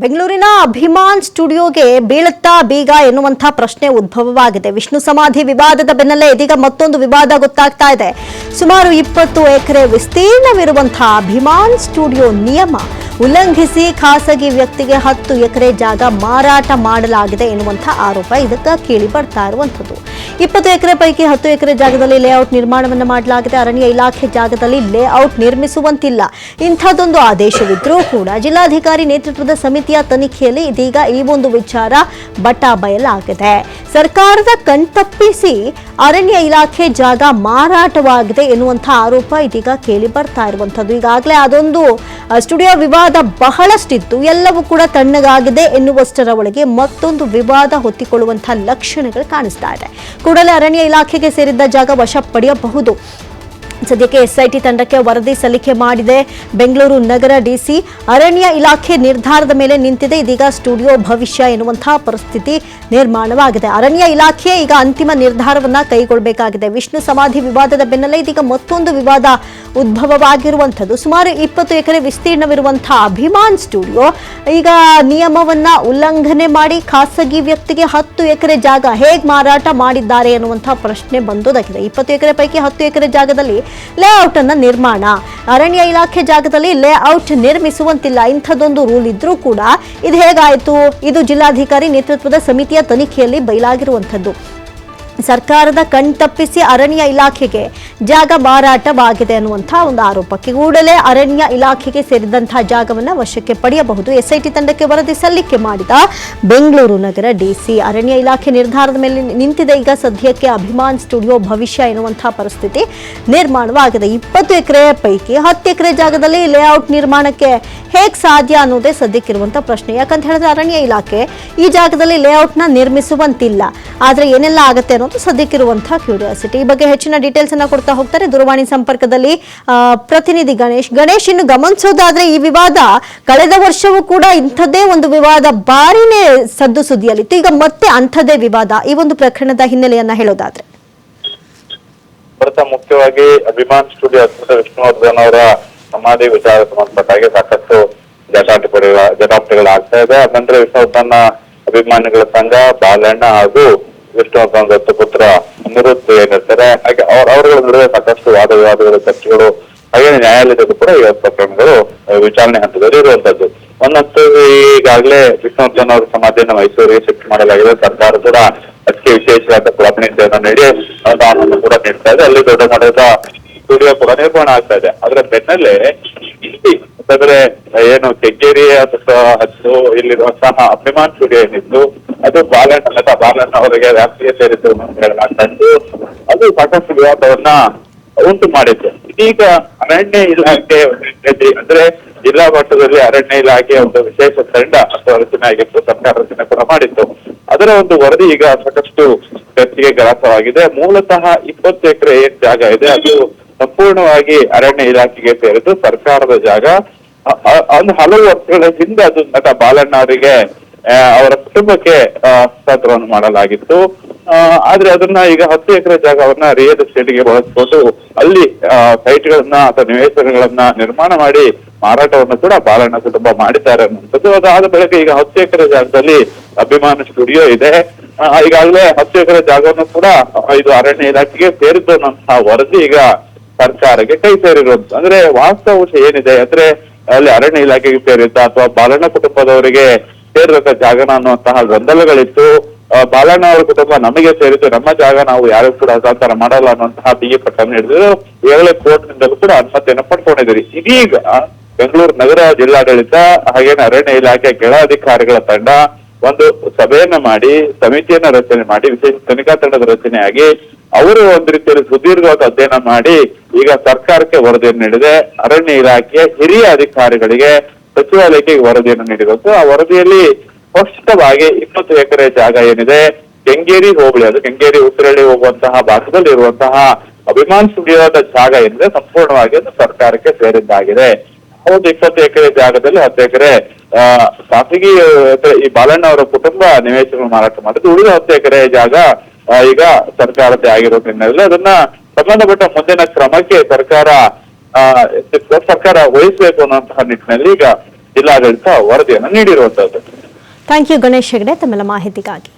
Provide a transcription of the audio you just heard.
ಬೆಂಗಳೂರಿನ ಅಭಿಮಾನ್ ಸ್ಟುಡಿಯೋಗೆ ಬೀಳುತ್ತಾ ಬೀಗ ಎನ್ನುವಂತಹ ಪ್ರಶ್ನೆ ಉದ್ಭವವಾಗಿದೆ. ವಿಷ್ಣು ಸಮಾಧಿ ವಿವಾದದ ಬೆನ್ನಲ್ಲೇ ಇದೀಗ ಮತ್ತೊಂದು ವಿವಾದ ಗೊತ್ತಾಗ್ತಾ ಇದೆ. ಸುಮಾರು ಇಪ್ಪತ್ತು ಎಕರೆ ವಿಸ್ತೀರ್ಣವಿರುವಂತಹ ಅಭಿಮಾನ್ ಸ್ಟುಡಿಯೋ ನಿಯಮ ಉಲ್ಲಂಘಿಸಿ ಖಾಸಗಿ ವ್ಯಕ್ತಿಗೆ ಹತ್ತು ಎಕರೆ ಜಾಗ ಮಾರಾಟ ಮಾಡಲಾಗಿದೆ ಎನ್ನುವಂಥ ಆರೋಪ ಇದಕ್ಕೆ ಕೇಳಿ ಬರ್ತಾ ಇರುವಂಥದ್ದು. ಇಪ್ಪತ್ತು ಎಕರೆ ಪೈಕಿ ಹತ್ತು ಎಕರೆ ಜಾಗದಲ್ಲಿ ಲೇಔಟ್ ನಿರ್ಮಾಣವನ್ನು ಮಾಡಲಾಗಿದೆ. ಅರಣ್ಯ ಇಲಾಖೆ ಜಾಗದಲ್ಲಿ ಲೇಔಟ್ ನಿರ್ಮಿಸುವಂತಿಲ್ಲ. ಇಂಥದ್ದೊಂದು ಆದೇಶವಿದ್ರೂ ಕೂಡ ಜಿಲ್ಲಾಧಿಕಾರಿ ನೇತೃತ್ವದ ಸಮಿತಿಯ ತನಿಖೆಯಲ್ಲಿ ಇದೀಗ ಈ ಒಂದು ವಿಚಾರ ಬಟಾ ಬಯಲಾಗಿದೆ. ಸರ್ಕಾರದ ಕಣ್ತಪ್ಪಿಸಿ ಅರಣ್ಯ ಇಲಾಖೆ ಜಾಗ ಮಾರಾಟವಾಗಿದೆ ಎನ್ನುವಂಥ ಆರೋಪ ಇದೀಗ ಕೇಳಿ ಬರ್ತಾ ಇರುವಂಥದ್ದು. ಈಗಾಗಲೇ ಅದೊಂದು ಸ್ಟುಡಿಯೋ ವಿವಾದ ಬಹಳಷ್ಟಿತ್ತು. ಎಲ್ಲವೂ ಕೂಡ ತಣ್ಣಗಾಗಿದೆ ಎನ್ನುವಷ್ಟರ ಒಳಗೆ ಮತ್ತೊಂದು ವಿವಾದ ಹೊತ್ತಿಕೊಳ್ಳುವಂತಹ ಲಕ್ಷಣಗಳು ಕಾಣಿಸ್ತಾ ಇದೆ. ಕೂಡಲೇ ಅರಣ್ಯ ಇಲಾಖೆಗೆ ಸೇರಿದ್ದ ಜಾಗ ವಶ ಪಡೆಯಬಹುದು ಸದ್ಯಕ್ಕೆ ಎಸ್ಐಟಿ ತಂಡಕ್ಕೆ ವರದಿ ಸಲ್ಲಿಕೆ ಮಾಡಿದೆ. ಬೆಂಗಳೂರು ನಗರ ಡಿಸಿ ಅರಣ್ಯ ಇಲಾಖೆ ನಿರ್ಧಾರದ ಮೇಲೆ ನಿಂತಿದೆ. ಇದೀಗ ಸ್ಟುಡಿಯೋ ಭವಿಷ್ಯ ಎನ್ನುವಂತಹ ಪರಿಸ್ಥಿತಿ ನಿರ್ಮಾಣವಾಗಿದೆ. ಅರಣ್ಯ ಇಲಾಖೆ ಈಗ ಅಂತಿಮ ನಿರ್ಧಾರವನ್ನ ಕೈಗೊಳ್ಳಬೇಕಾಗಿದೆ ವಿಷ್ಣು ಸಮಾಧಿ ವಿವಾದದ ಬೆನ್ನಲ್ಲೇ ಇದೀಗ ಮತ್ತೊಂದು ವಿವಾದ ಉದ್ಭವವಾಗಿರುವಂಥದ್ದು. ಸುಮಾರು ಇಪ್ಪತ್ತು ಎಕರೆ ವಿಸ್ತೀರ್ಣವಿರುವಂತಹ ಅಭಿಮಾನ್ ಸ್ಟುಡಿಯೋ ಈಗ ನಿಯಮವನ್ನ ಉಲ್ಲಂಘನೆ ಮಾಡಿ ಖಾಸಗಿ ವ್ಯಕ್ತಿಗೆ ಹತ್ತು ಎಕರೆ ಜಾಗ ಹೇಗೆ ಮಾರಾಟ ಮಾಡಿದ್ದಾರೆ ಎನ್ನುವಂತಹ ಪ್ರಶ್ನೆ ಬಂದೋದಾಗಿದೆ. ಇಪ್ಪತ್ತು ಎಕರೆ ಪೈಕಿ ಹತ್ತು ಎಕರೆ ಜಾಗದಲ್ಲಿ ಲೇಔಟ್ ಅನ್ನ ನಿರ್ಮಾಣ. ಅರಣ್ಯ ಇಲಾಖೆ ಜಾಗದಲ್ಲಿ ಲೇಔಟ್ ನಿರ್ಮಿಸುವಂತಿಲ್ಲ. ಇಂಥದ್ದೊಂದು ರೂಲ್ ಇದ್ರೂ ಕೂಡ ಇದು ಹೇಗಾಯಿತು? ಇದು ಜಿಲ್ಲಾಧಿಕಾರಿ ನೇತೃತ್ವದ ಸಮಿತಿಯ ತನಿಖೆಯಲ್ಲಿ ಬಯಲಾಗಿರುವಂಥದ್ದು ಸರ್ಕಾರದ ಕಣ್ತಪ್ಪಿಸಿ ಅರಣ್ಯ ಇಲಾಖೆಗೆ ಜಾಗ ಮಾರಾಟವಾಗಿದೆ ಅನ್ನುವಂತಹ ಒಂದು ಆರೋಪಕ್ಕೆ ಕೂಡಲೇ ಅರಣ್ಯ ಇಲಾಖೆಗೆ ಸೇರಿದಂತಹ ಜಾಗವನ್ನು ವಶಕ್ಕೆ ಪಡೆಯಬಹುದು. ಎಸ್ಐಟಿ ತಂಡಕ್ಕೆ ವರದಿ ಸಲ್ಲಿಕೆ ಮಾಡಿದ ಬೆಂಗಳೂರು ನಗರ ಡಿಸಿ ಅರಣ್ಯ ಇಲಾಖೆ ನಿರ್ಧಾರದ ಮೇಲೆ ನಿಂತಿದೆ. ಈಗ ಸದ್ಯಕ್ಕೆ ಅಭಿಮಾನ್ ಸ್ಟುಡಿಯೋ ಭವಿಷ್ಯ ಎನ್ನುವಂತಹ ಪರಿಸ್ಥಿತಿ ನಿರ್ಮಾಣವಾಗಿದೆ. ಇಪ್ಪತ್ತು ಎಕರೆ ಪೈಕಿ ಹತ್ತು ಎಕರೆ ಜಾಗದಲ್ಲಿ ಲೇಔಟ್ ನಿರ್ಮಾಣಕ್ಕೆ ಹೇಗೆ ಸಾಧ್ಯ ಅನ್ನೋದೇ ಸದ್ಯಕ್ಕಿರುವಂತಹ ಪ್ರಶ್ನೆ. ಯಾಕಂತ ಹೇಳಿದ್ರೆ ಅರಣ್ಯ ಇಲಾಖೆ ಈ ಜಾಗದಲ್ಲಿ ಲೇಔಟ್ನ ನಿರ್ಮಿಸುವಂತಿಲ್ಲ. ಆದರೆ ಏನೆಲ್ಲ ಆಗುತ್ತೆ ಅನ್ನೋದು ಸದ್ಯಕ್ಕಿರುವಂತಹ ಕ್ಯೂರಿಯಾಸಿಟಿ ಈ ಬಗ್ಗೆ ಹೆಚ್ಚಿನ ಡೀಟೇಲ್ಸ್ ಅನ್ನ ಕೊಡ್ತಾ ಹೋಗ್ತಾರೆ. ದೂರವಾಣಿ ಸಂಪರ್ಕದಲ್ಲಿ ಪ್ರತಿನಿಧಿ ಗಣೇಶ್. ಗಣೇಶ್, ಇನ್ನು ಗಮನಿಸೋದಾದ್ರೆ ಈ ವಿವಾದ ಕಳೆದ ವರ್ಷವೂ ಕೂಡ ಇಂಥದ್ದೇ ಒಂದು ವಿವಾದ ಬಾರಿನೇ ಸದ್ದು ಸುದ್ದಿಯಲ್ಲಿತ್ತು. ಈಗ ಮತ್ತೆ ಅಂಥದ್ದೇ ವಿವಾದ. ಈ ಒಂದು ಪ್ರಕರಣದ ಹಿನ್ನೆಲೆಯನ್ನ ಹೇಳೋದಾದ್ರೆ. ಮುಖ್ಯವಾಗಿ ಅಭಿಮಾನ್ ಸ್ಟುಡಿಯೋ ವಿಷ್ಣುವರ್ಧನ್ ಅವರ ಸಮಾಧಿ ವಿಚಾರ ಸಂಬಂಧಪಟ್ಟಾಗಿ ಸಾಕಷ್ಟು ಜಟಾಟೆಗಳ ಜಟಾಪಟಿಗಳಾಗ್ತಾ ಇದೆ. ಅದಂದ್ರೆ ವಿಷ್ಣುವರ್ಧನ್ ಅಭಿಮಾನಿಗಳ ಸಂಘ, ಬಾಲಣ್ಣ ಹಾಗೂ ವಿಷ್ಣುವರ್ಧನ್ ದತ್ತು ಪುತ್ರ ಅನಿರುದ್ಧ ಏನಿರ್ತಾರೆ ಹಾಗೆ ಅವ್ರ ಅವರುಗಳ ನಡುವೆ ಸಾಕಷ್ಟು ವಾದ ವಿವಾದಗಳು ಚರ್ಚೆಗಳು ಹಾಗೆ ನ್ಯಾಯಾಲಯದಲ್ಲೂ ಕೂಡ ಈ ಪ್ರಕರಣಗಳು ವಿಚಾರಣೆ ಹಂತದಲ್ಲಿ ಇರುವಂತದ್ದು. ಒಂದಂತೂ ಈಗಾಗಲೇ ವಿಷ್ಣುವರ್ಧನ್ ಅವರ ಸಮಾಧಿಯನ್ನು ಮೈಸೂರಿಗೆ ಶಿಫ್ಟ್ ಮಾಡಲಾಗಿದೆ. ಸರ್ಕಾರ ಕೂಡ ಅದಕ್ಕೆ ವಿಶೇಷವಾದ ಪ್ರಾತಿನಿಧ್ಯವನ್ನು ನೀಡಿ, ಅನುದಾನವನ್ನು ಕೂಡ ನೀಡ್ತಾ ಇದೆ. ಅಲ್ಲಿ ದೊಡ್ಡ ಮಟ್ಟದ ಸ್ಟುಡಿಯೋ ಕೂಡ ನಿರ್ಮಾಣ ಆಗ್ತಾ ಇದೆ. ಅದರ ಬೆನ್ನಲ್ಲೇ ಅಂತಂದ್ರೆ ಏನು ಕೆಂಗೇರಿಯ ಹತ್ತು ಇಲ್ಲಿರುವಂತಹ ಅಭಿಮಾನ್ ಸ್ಟುಡಿಯೋ ಏನಿತ್ತು ಅದು ಬಾಲಣ್ಣ ಲತಾ ಬಾಲಣ್ಣ ಅವರಿಗೆ ವ್ಯಾಪ್ತಿಗೆ ಸೇರಿದ್ದು ಅಂತ ಹೇಳಲಾಗ್ತಾ ಇತ್ತು ಅದು ಸಾಕಷ್ಟು ವಿವಾದವನ್ನ ಉಂಟು ಮಾಡಿತ್ತು. ಇದೀಗ ಅರಣ್ಯ ಇಲಾಖೆ ಅಂದ್ರೆ ಜಿಲ್ಲಾ ಮಟ್ಟದಲ್ಲಿ ಅರಣ್ಯ ಇಲಾಖೆ ಒಂದು ವಿಶೇಷ ತಂಡ ಅಥವಾ ರಚನೆ ಆಗಿತ್ತು, ಸರ್ಕಾರ ರಚನೆ ಕೂಡ ಮಾಡಿತ್ತು. ಅದರ ಒಂದು ವರದಿ ಈಗ ಸಾಕಷ್ಟು ಚರ್ಚೆಗೆ ಗ್ರಾಸವಾಗಿದೆ ಮೂಲತಃ ಇಪ್ಪತ್ತು ಎಕರೆ ಏನ್ ಜಾಗ ಇದೆ, ಅದು ಸಂಪೂರ್ಣವಾಗಿ ಅರಣ್ಯ ಇಲಾಖೆಗೆ ಸೇರಿದ್ದು ಸರ್ಕಾರದ ಜಾಗ. ಒಂದು ಹಲವು ವರ್ಷಗಳ ಹಿಂದೆ ಅದು ನಟ ಬಾಲಣ್ಣ ಅವರಿಗೆ ಅವರ ಕುಟುಂಬಕ್ಕೆ ಹಸ್ತಾಂತರವನ್ನು ಮಾಡಲಾಗಿತ್ತು. ಆದ್ರೆ ಅದನ್ನ ಈಗ ಹತ್ತು ಎಕರೆ ಜಾಗವನ್ನ ರಿಯಲ್ ಎಸ್ಟೇಟ್ಗೆ ಬಳಸ್ಕೊಂಡು ಅಲ್ಲಿ ಸೈಟ್ಗಳನ್ನ ಅಥವಾ ನಿವೇಶನಗಳನ್ನ ನಿರ್ಮಾಣ ಮಾಡಿ ಮಾರಾಟವನ್ನು ಕೂಡ ಬಾಲಣ್ಣ ಕುಟುಂಬ ಮಾಡಿದ್ದಾರೆ ಅನ್ನುವಂಥದ್ದು. ಅದಾದ ಬಳಿಕ ಈಗ ಹತ್ತು ಎಕರೆ ಜಾಗದಲ್ಲಿ ಅಭಿಮಾನ ಸ್ಟುಡಿಯೋ ಇದೆ. ಈಗಾಗಲೇ ಹತ್ತು ಎಕರೆ ಜಾಗವನ್ನು ಕೂಡ ಇದು ಅರಣ್ಯ ಇಲಾಖೆಗೆ ಸೇರಿದ್ದು ಅನ್ನುವಂತಹ ವರದಿ ಈಗ ಸರ್ಕಾರಕ್ಕೆ ಕೈ ಸೇರಿರುವಂತ ಅಂದ್ರೆ ವಾಸ್ತವಾಂಶ ಏನಿದೆ? ಅಂದ್ರೆ ಅಲ್ಲಿ ಅರಣ್ಯ ಇಲಾಖೆಗೆ ಸೇರಿದ್ದ ಅಥವಾ ಬಾಲಣ್ಣ ಕುಟುಂಬದವರಿಗೆ ಸೇರಿದಂತ ಜಾಗನ ಅನ್ನುವಂತಹ ಗೊಂದಲಗಳಿತ್ತು. ಬಾಲಣ್ಣ ಅವರ ಕುಟುಂಬ ನಮಗೆ ಸೇರಿದ್ದು, ನಮ್ಮ ಜಾಗ ನಾವು ಯಾರು ಕೂಡ ಹಸ್ತಾಂತರ ಮಾಡಲ್ಲ ಅನ್ನುವಂತಹ ಬಿಗಿ ಪಟ್ಟನ್ನು ಹಿಡಿದು ಏಳನೇ ಕೋರ್ಟ್ ನಿಂದಲೂ ಕೂಡ ಅನುಮತಿಯನ್ನು ಪಡ್ಕೊಂಡಿದ್ದೀರಿ. ಇದೀಗ ಬೆಂಗಳೂರು ನಗರ ಜಿಲ್ಲಾಡಳಿತ ಹಾಗೇನೆ ಅರಣ್ಯ ಇಲಾಖೆ ಕೆಳ ಅಧಿಕಾರಿಗಳ ತಂಡ ಒಂದು ಸಭೆಯನ್ನ ಮಾಡಿ, ಸಮಿತಿಯನ್ನ ರಚನೆ ಮಾಡಿ, ವಿಶೇಷ ತನಿಖಾ ತಂಡದ ರಚನೆಯಾಗಿ ಅವರು ಒಂದು ರೀತಿಯಲ್ಲಿ ಸುದೀರ್ಘವಾದ ಅಧ್ಯಯನ ಮಾಡಿ ಈಗ ಸರ್ಕಾರಕ್ಕೆ ವರದಿಯನ್ನು ನೀಡಿದೆ. ಅರಣ್ಯ ಇಲಾಖೆಯ ಹಿರಿಯ ಅಧಿಕಾರಿಗಳಿಗೆ ಸಚಿವಾಲಯಕ್ಕೆ ವರದಿಯನ್ನು ನೀಡಿರುವುದು ಆ ವರದಿಯಲ್ಲಿ ಸ್ಪಷ್ಟವಾಗಿ ಇಪ್ಪತ್ತು ಎಕರೆ ಜಾಗ ಏನಿದೆ, ಕೆಂಗೇರಿ ಹೋಬಳಿ, ಅದು ಕೆಂಗೇರಿ ಉತ್ತರಳ್ಳಿ ಹೋಗುವಂತಹ ಭಾಗದಲ್ಲಿ ಇರುವಂತಹ ಅಭಿಮಾನ್ ಸುಡಿಯಾದ ಜಾಗ ಏನಿದೆ, ಸಂಪೂರ್ಣವಾಗಿ ಅದು ಸರ್ಕಾರಕ್ಕೆ ಸೇರಿದ್ದಾಗಿದೆ. ಹೌದು, ಇಪ್ಪತ್ತು ಎಕರೆ ಜಾಗದಲ್ಲಿ ಹತ್ತು ಎಕರೆ ಖಾಸಗಿ ಈ ಬಾಲಣ್ಣ ಅವರ ಕುಟುಂಬ ನಿವೇಶನ ಮಾರಾಟ ಮಾಡಿದ್ದು, ಉಳಿದ ಹತ್ತು ಎಕರೆ ಜಾಗ ಈಗ ಸರ್ಕಾರದ್ದೇ ಆಗಿರೋ ಅದನ್ನ ಸಂಬಂಧಪಟ್ಟ ಮುಂದಿನ ಕ್ರಮಕ್ಕೆ ಸರ್ಕಾರ ಸರ್ಕಾರ ವಹಿಸಬೇಕು ಅನ್ನುವಂತಹ ನಿಟ್ಟಿನಲ್ಲಿ ಈಗ ಜಿಲ್ಲಾಡಳಿತ ವರದಿಯನ್ನು ನೀಡಿರುವಂತಹದ್ದು. Thank you Ganesh Hegde. ತಮ್ಮೆಲ್ಲ ಮಾಹಿತಿಗಾಗಿ.